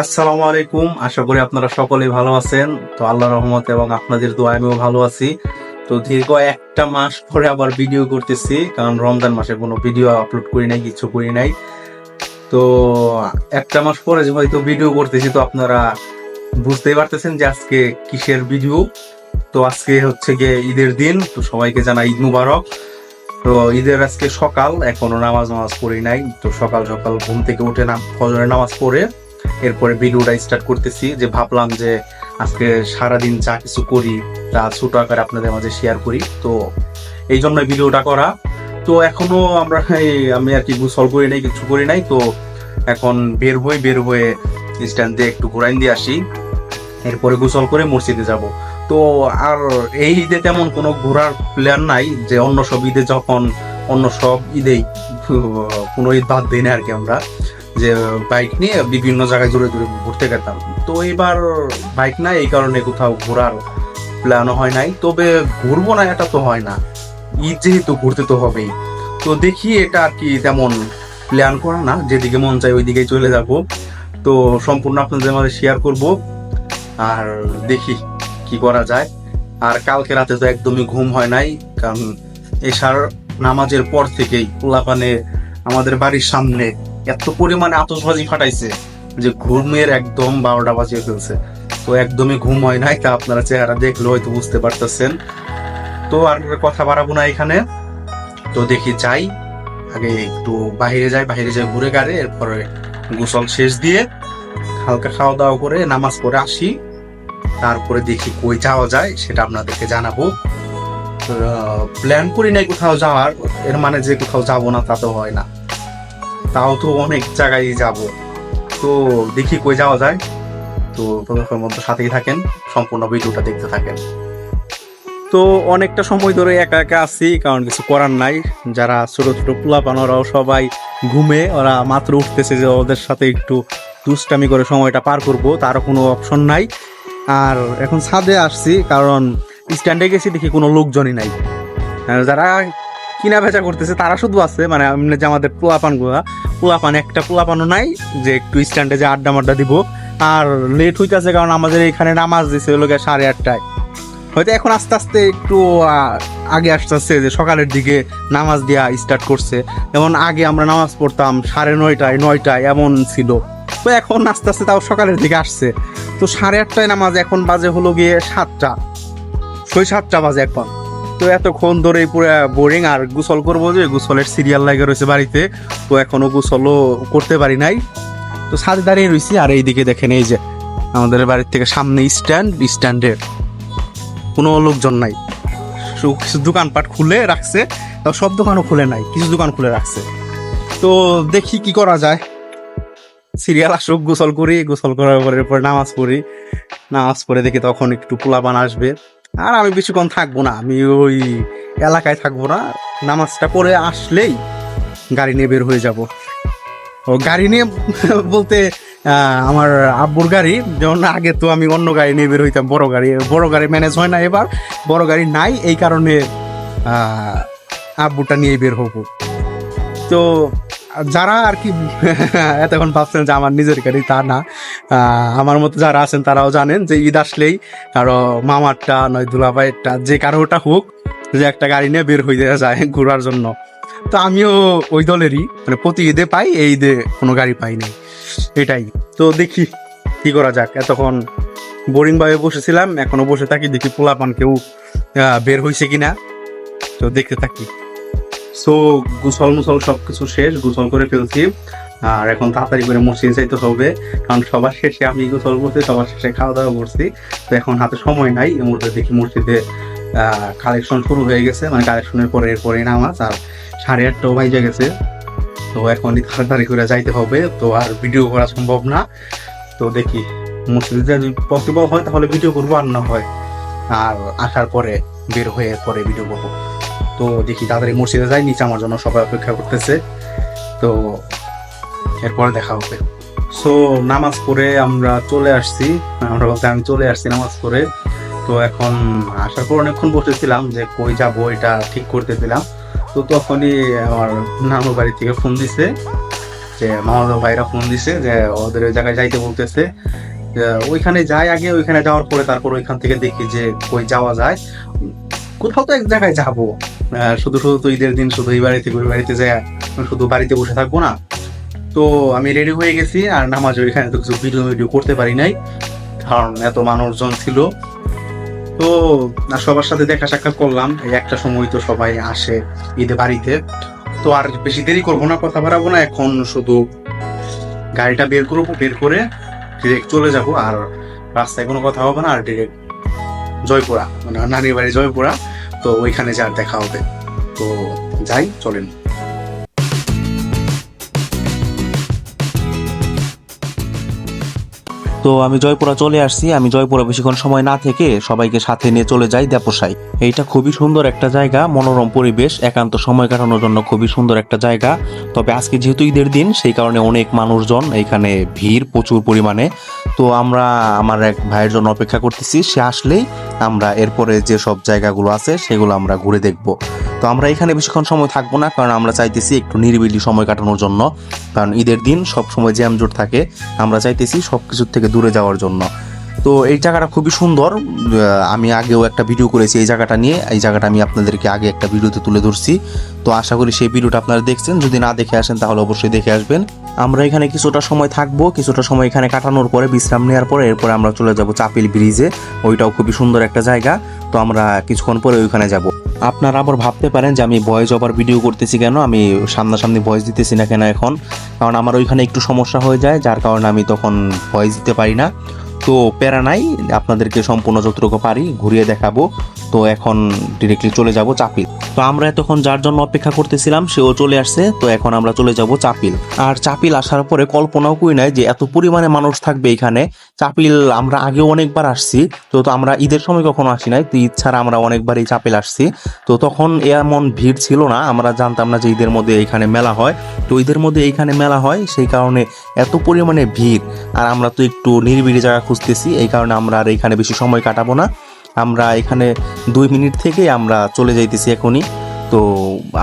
আসসালামু আলাইকুম। আশা করি আপনারা সকলেই ভালো আছেন। তো আল্লাহ রহমত এবং আপনাদের দোয়া আমিও ভালো আছি। তো দীর্ঘ একটা মাস পরে আবার ভিডিও করতেছি, কারণ রমজান মাসে কোনো ভিডিও আপলোড করি নাই, কিছু করি নাই। তো একটা মাস পরে যে হয়তো ভিডিও করতেছি, তো আপনারা বুঝতেই পারতেছেন যে আজকে কিসের ভিডিও। তো আজকে হচ্ছে গিয়ে ঈদের দিন, তো সবাইকে জানাই ঈদ মুবারক। তো ঈদের আজকে সকাল, এখনও নামাজ নামাজ পড়ি নাই। তো সকাল সকাল ঘুম থেকে উঠে না ফজরের নামাজ পড়ে। এরপরে ভিডিওটা স্টার্ট করতেছি যে ভাবলাম যে আজকে সারাদিন যা কিছু করি, তা ছোট আকারে আপনাদের মাঝে শেয়ার করি। তো এই জন্য ভিডিওটা করা। তো এখনও আমরা আমি আর কি গোসল করি নাই, কিছু করি নাই। তো এখন বের হই, বের হয়ে স্ট্যান্ড দিয়ে একটু ঘুরাইন দিয়ে আসি। এরপরে গোসল করে মসজিদে যাব। তো আর এই ঈদে তেমন কোনো ঘোরার প্ল্যান নাই, যে অন্য সব ঈদে যখন, অন্য সব ঈদেই কোনো ঈদ বাদ দিই না আর কি আমরা। যে বাইক নিয়ে বিভিন্ন জায়গায় জুড়ে জুড়ে ঘুরতে গেতাম। তো এবার বাইক নাই, এই কারণে কোথাও ঘোরার প্ল্যানও হয় নাই। তবে ঘুরবো না, এটা তো হয় না। ঈদ যেহেতু, ঘুরতে তো হবেই। তো দেখি এটা আর কি তেমন প্ল্যান করা না। যেদিকে মন চাই ওইদিকে চলে যাব। তো সম্পূর্ণ আপনাদের মাঝে শেয়ার করব। আর দেখি কি করা যায়। আর কালকে রাতে তো একদমই ঘুম হয় নাই, কারণ এশার নামাজের পর থেকেই পোলাপানে আমাদের বাড়ির সামনে এত পরিমাণে আতশবাজি ফাটাইছে যে ঘুমের একদম বারোটা বাজিয়ে ফেলছে। তো একদমই ঘুম হয় নাই, তা আপনারা চেহারা দেখলে হয়তো বুঝতে পারতেছেন। তো আর কথা বাড়াবো না এখানে। তো দেখি যাই, আগে একটু বাইরে যাই বাইরে যাই ঘুরে গাড়ে, এরপরে গোসল শেষ দিয়ে হালকা খাওয়া দাওয়া করে নামাজ পড়ে আসি। তারপরে দেখি কই যাওয়া যায়, সেটা আপনাদেরকে জানাব। প্ল্যান করি নাই কোথাও যাওয়ার, এর মানে যে কোথাও যাব না তা তো হয় না। তাও তো অনেক জায়গায় যাব। তো দেখি কই যাওয়া যায়। তো ততক্ষণ মধ্যে সাথেই থাকেন, সম্পূর্ণ ভিডিওটা দেখতে থাকেন। তো অনেকটা সময় ধরে একা একা আছি, কারণ কিছু করার নাই। যারা ছোটো ছোট ছোট পোলাপানোরাও সবাই ঘুমে, ওরা মাত্র উঠতেছে যে ওদের সাথে একটু দুষ্টামি করে সময়টা পার করব, তারও কোনো অপশন নাই। আর এখন ছাদে আসছি, কারণ স্ট্যান্ডে গেছি, দেখি কোনো লোকজনই নাই। যারা কিনা বেচা করতেছে, তারা শুধু আছে মানে আমাদের পোলাপানগুলা পোলাপান, একটা পোলাপানও নাই, যে একটু স্ট্যান্ডে যে আড্ডা মাড্ডা দিব। আর লেট হইতেছে কারণ আমাদের এখানে নামাজ দিছে ওই লোকের সাড়ে আটটায়। হয়তো এখন আস্তে আস্তে একটু আগে আসতে আসছে যে সকালের দিকে নামাজ দেওয়া স্টার্ট করছে। যেমন আগে আমরা নামাজ পড়তাম সাড়ে নয়টায় নয়টায় এমন ছিল। তো এখন আস্তে আস্তে তাও সকালের দিকে আসছে। তো সাড়ে আটটায় নামাজ এখন বাজে হলো গিয়ে সাতটা। ছয় সাতটা বাজে এখন। তো এতক্ষণ ধরে পুরো বোরিং আর গোসল করব যে গোসলের সিরিয়াল লাগে রয়েছে বাড়িতে। তো এখনও গোসলও করতে পারি নাই। তো ছাদে দাঁড়িয়ে রয়েছি আর এইদিকে দেখেন এই যে আমাদের বাড়ির থেকে সামনে স্ট্যান্ড স্ট্যান্ডে কোনো লোকজন নাই। কিছু দোকানপাট খুলে রাখছে, তাও সব দোকানও খুলে নাই, কিছু দোকান খুলে রাখছে। তো দেখি কি করা যায়। সিরিয়াল আসুক, গোসল করি, গোসল করার পরে নামাজ পড়ি। নামাজ পড়ে দেখি তখন একটু পোলাপান আসবে। আর আমি বেশিক্ষণ থাকব না, আমি ওই এলাকায় থাকব না। নামাজটা পড়ে আসলেই গাড়ি নিয়ে বের হয়ে যাব। ও গাড়ি নিয়ে বলতে আমার আব্বুর গাড়ি, যেমন আগে তো আমি অন্য গাড়ি নিয়ে বের হইতাম, বড় গাড়ি। বড় গাড়ি ম্যানেজ হয় না এবার, বড় গাড়ি নাই, এই কারণে আব্বুটা নিয়ে বের হব। তো যারা আর কি এতক্ষণ ভাবছেন যে আমার নিজের গাড়ি, তা না। আমার মতো যারা আছেন তারাও জানেন যে ঈদ আসলেই কারও মামারটা নয় দুলাভাইয়েরটা, যে কারোটা হোক যে একটা গাড়ি নিয়ে বের হয়ে যায় ঘোরার জন্য। তো আমিও ওই দলেরই মানে প্রতি ঈদে পাই, এই ঈদে কোনো গাড়ি পাইনি এটাই। তো দেখি কি করা যাক। এতক্ষণ বোরিং ভাবে বসেছিলাম, এখনও বসে থাকি, দেখি পোলাপান কেউ বের হয়েছে কিনা। তো দেখতে থাকি। সো গুসল মুসল সবকিছু শেষ, গুসল করে ফেলছি। আর এখন তাড়াতাড়ি করে মসজিদে যাইতে হবে। কারণ সবার শেষে আমি গোসল করছি, সবার শেষে খাওয়া দাওয়া করছি। তো এখন হাতে সময় নাই, এই মুহূর্তে দেখি মসজিদে কালেকশন শুরু হয়ে গেছে। মানে কালেকশনের পরে এরপরে নামাজ, আর সাড়ে আটটাও বাজে গেছে। তো এখনই তাড়াতাড়ি করে যাইতে হবে। তো আর ভিডিও করা সম্ভব না। তো দেখি, মসজিদে যদি পসিবল হয়, তাহলে ভিডিও করব, আর না হয়, আর আসার পরে, বের হয়ে পরে ভিডিও করব। তো দেখি তাড়াতাড়ি মসজিদে যাই, নিচে আমার জন্য সবাই অপেক্ষা করতেছে। তো এরপরে দেখা হবে। সো নামাজ পড়ে আমরা চলে আসছি। আমরা বলতে আমি চলে আসছি নামাজ পড়ে। তো এখন আসার পর অনেকক্ষণ বসেছিলাম যে কই যাব, এটা ঠিক করতেছিলাম। তো তখনই আমার নানুর বাড়ি থেকে ফোন দিছে যে, মামাতো ভাইরা ফোন দিছে যে, ওদের ওই জায়গায় যাইতে বলতেছে। ওইখানে যাই আগে, ওইখানে যাওয়ার পরে তারপর ওইখান থেকে দেখি যে কই যাওয়া যায়। কোথাও তো এক জায়গায় যাব। শুধু শুধু তো ঈদের দিন শুধু এই বাড়িতে ওই বাড়িতে যায় শুধু বাড়িতে বসে থাকব না। তো আমি রেডি হয়ে গেছি, আর নামাজ ওইখানে তো কিছু ভিডিও ভিডিও করতে পারি নাই, কারণ এত মানুষজন ছিল। তো সবার সাথে দেখা সাক্ষাৎ করলাম, এই একটা সময় তো সবাই আসে ঈদে বাড়িতে। তো আর বেশি দেরি করব না, কথা বাড়াবো না, এখন শুধু গাড়িটা বের করব, বের করে ডিরেক্ট চলে যাব, আর রাস্তায় কোনো কথা হবে না, আর ডিরেক্ট জয়পুরা মানে নানির বাড়ি জয়পুরা তো ওইখানে যার দেখা হবে। তো যাই চলেন। তো আমি জয়পুরা চলে আসছি। আমি জয়পুরা বেশিক্ষণ সময় না থেকে সবাইকে সাথে নিয়ে চলে যাই দেপসাই এইটা খুবই সুন্দর একটা জায়গা, মনোরম পরিবেশ, একান্ত সময় কাটানোর জন্য খুবই সুন্দর একটা জায়গা। তবে আজকে যেহেতু ঈদের দিন, সেই কারণে অনেক মানুষজন এখানে ভিড় প্রচুর পরিমাণে। তো আমরা আমার এক ভাইয়ের জন্য অপেক্ষা করতেছি, সে আসলেই আমরা এরপরে যে সব জায়গাগুলো আছে, সেগুলো আমরা ঘুরে দেখব। তো আমরা এখানে বেশিক্ষণ সময় থাকব না, কারণ আমরা চাইতেছি একটু নিরিবিলি সময় কাটানোর জন্য। কারণ ঈদের দিন সব সময় জ্যামজোট থাকে। আমরা চাইতেছি সব কিছুর থেকে দূরে যাওয়ার জন্য। তো এই জায়গাটা খুবই সুন্দর। আমি আগেও একটা ভিডিও করেছি এই জায়গাটা নিয়ে। এই জায়গাটা আমি আপনাদেরকে আগে একটা ভিডিওতে তুলে ধরছি। তো আশা করি সেই ভিডিওটা আপনারা দেখছেন। যদি না দেখে আসেন, তাহলে অবশ্যই দেখে আসবেন। আমরা এখানে কিছুটা সময় থাকব। কিছুটা সময় এখানে কাটানোর পরে, বিশ্রাম নেওয়ার পরে, এরপরে আমরা চলে যাব চাপিল ব্রিজে। ওইটাও খুবই সুন্দর একটা জায়গা। তো আমরা কিছুক্ষণ পরে ওইখানে যাব। আপনারা আবার ভাবতে পারেন যে আমি ভয়েস ওভার ভিডিও করতেছি কেন? আমি সামনাসামনি ভয়েস দিতেছি না কেন এখন? কারণ আমার ওইখানে একটু সমস্যা হয়ে যায়, যার কারণে আমি তখন ভয়েস দিতে পারি না। তো প্যারা নাই, আপনাদেরকে সম্পূর্ণ যতটুকু পারি ঘুরিয়ে দেখাবো। তো এখন ডিরেক্টলি চলে যাব চাপিল। তো আমরা এতক্ষণ যার জন্য অপেক্ষা করতেছিলাম, সেও চলে আসছে। তো এখন আমরা চলে যাব চাপিল। আর চাপিল আসার পরে কল্পনাও করি নাই যে এত পরিমাণে মানুষ থাকবে এখানে। চাপিল আমরা আগেও অনেকবার আসছি, তো তো আমরা ঈদের সময় কখনো আসি নাই, তো ঈদ ছাড়া আমরা অনেকবারই চাপিল আসছি। তো তখন এমন ভিড় ছিল না, আমরা জানতাম না যে ঈদের মধ্যে এখানে মেলা হয়। তো ঈদের মধ্যে এইখানে মেলা হয়, সেই কারণে এত পরিমাণে ভিড়। আর আমরা তো একটু নিরিবিলি জায়গা খুঁজতেছি, এই কারণে আমরা আর এখানে বেশি সময় কাটাবো না। আমরা এখানে দুই মিনিট থেকে আমরা চলে যাইতেছি এখনই। তো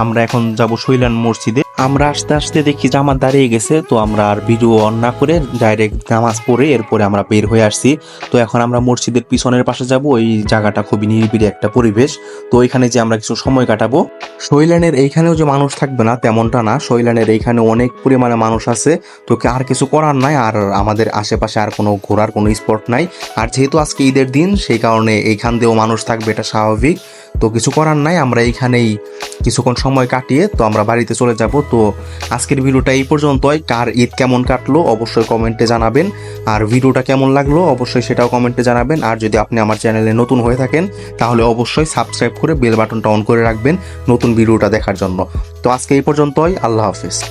আমরা এখন যাব শৈলান মসজিদে। আমরা আস্তে আস্তে দেখি জামাত দাঁড়িয়ে গেছে, তো আমরা আর ভিডিও অন না করে ডাইরেক্ট নামাজ পড়ে এরপরে আমরা বের হয়ে আসছি। তো এখন আমরা মসজিদের পিছনের পাশে যাব ওই জায়গাটা খুবই নিরিবিলি একটা পরিবেশ। তো এখানে যে আমরা কিছু সময় কাটাবো, শৈলানের এইখানেও যে মানুষ থাকবে না তেমনটা না, শৈলানের এইখানে অনেক পরিমাণে মানুষ আছে। তো আর কিছু করার নাই, আর আমাদের আশেপাশে আর কোনো ঘোরার কোনো স্পট নাই। আর যেহেতু আজকে ঈদের দিন, সেই কারণে এইখান দিয়েও মানুষ থাকবে, এটা স্বাভাবিক। তো কিছু করার নাই, আমরা এইখানেই কিছুক্ষণ সময় কাটিয়ে, তো আমরা বাড়িতে চলে যাব। তো আজকের ভিডিওটা এই পর্যন্তই। কার ঈদ কেমন কাটলো অবশ্যই কমেন্টে জানাবেন। আর ভিডিওটা কেমন লাগল অবশ্যই সেটাও কমেন্টে জানাবেন। আর যদি আপনি আমার চ্যানেলে নতুন হয়ে থাকেন, তাহলে অবশ্যই সাবস্ক্রাইব করে বেল বাটনটা অন করে রাখবেন নতুন ভিডিওটা দেখার জন্য। তো আজকে এই পর্যন্তই। আল্লাহ হাফিজ।